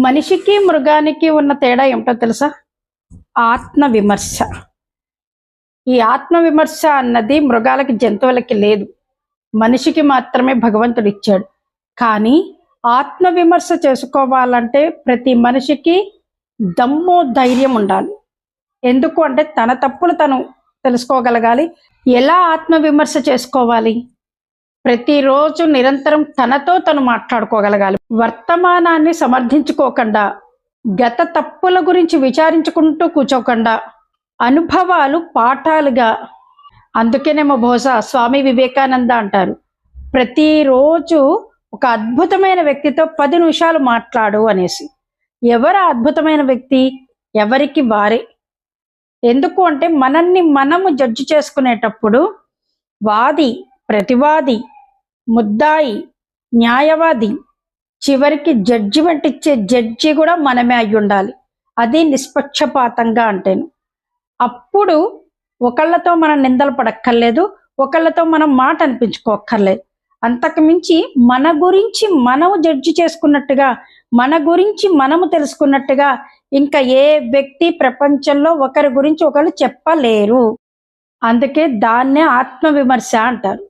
మనిషికి మృగానికి ఉన్న తేడా ఏమిటో తెలుసా? ఆత్మ విమర్శ. ఈ ఆత్మ విమర్శ అన్నది మృగాలకి జంతువులకి లేదు. మనిషికి మాత్రమే భగవంతుడు ఇచ్చాడు. కానీ ఆత్మ విమర్శ చేసుకోవాలంటే ప్రతి మనిషికి దమ్ము ధైర్యం ఉండాలి. ఎందుకు అంటే తన తప్పులు తను తెలుసుకోగలగాలి. ఎలా ఆత్మ విమర్శ చేసుకోవాలి? ప్రతిరోజు నిరంతరం తనతో తను మాట్లాడుకోగలగాలి. వర్తమానాన్ని సమర్థించుకోకుండా గత తప్పుల గురించి విచారించుకుంటూ కూర్చోకుండా అనుభవాలు పాఠాలుగా. అందుకేనేమో బహుశా స్వామి వివేకానంద అంటారు ప్రతిరోజు ఒక అద్భుతమైన వ్యక్తితో పది నిమిషాలు మాట్లాడు అనేసి. ఎవరు అద్భుతమైన వ్యక్తి? ఎవరికి వారే? ఎందుకు అంటే మనల్ని మనము జడ్జి చేసుకునేటప్పుడు వాది ప్రతివాది ముద్దాయి న్యాయవాది చివరికి జడ్జిమెంట్ ఇచ్చే జడ్జి కూడా మనమే అయి ఉండాలి అది నిష్పక్షపాతంగా అంటేను. అప్పుడు ఒకళ్ళతో మనం నిందలు పడక్కర్లేదు ఒకళ్ళతో మనం మాట అనిపించుకోక్కర్లేదు. అంతకుమించి మన గురించి మనము జడ్జి చేసుకున్నట్టుగా మన గురించి మనము తెలుసుకున్నట్టుగా ఇంకా ఏ వ్యక్తి ప్రపంచంలో ఒకరి గురించి ఒకరు చెప్పలేరు. అందుకే దాన్నే ఆత్మ విమర్శ అంటారు.